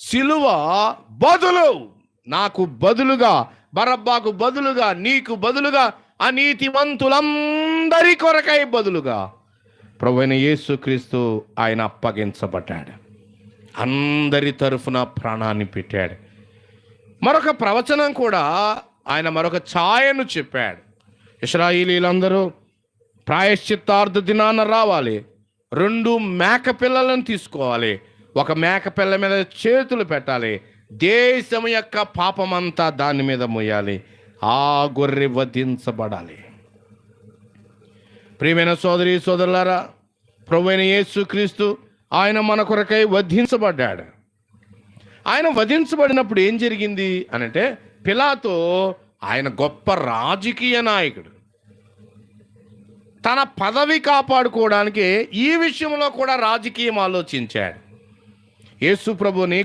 సిలువ బదులు. నాకు బదులుగా బరబ్బాకు బదులుగా నీకు బదులుగా అనీతిమంతులందరి కొరకై బదులుగా ప్రభువైన యేసుక్రీస్తు ఆయన అప్పగించబడ్డాడు. అందరి తరఫున ప్రాణాన్ని పెట్టాడు. మరొక ప్రవచనం కూడా ఆయన మరొక ఛాయను చెప్పాడు. ఇస్రాయిలీలందరూ ప్రాయశ్చిత్తార్థ దినాన రావాలి. రెండు మేక పిల్లలను తీసుకోవాలి. ఒక మేక పిల్ల మీద చేతులు పెట్టాలి. దేశం యొక్క పాపమంతా దాని మీద మోయాలి. ఆ గొర్రె వధించబడాలి. ప్రియమైన సోదరి సోదరులారా ప్రభువైన యేసుక్రీస్తు ఆయన మన కొరకై వధించబడ్డాడు. ఆయన వధించబడినప్పుడు ఏం జరిగింది అనంటే పిలాతో ఆయన గొప్ప రాజకీయ నాయకుడు తన పదవి కాపాడుకోవడానికి ఈ విషయంలో కూడా రాజకీయం ఆలోచించాడు. యేసు ప్రభుని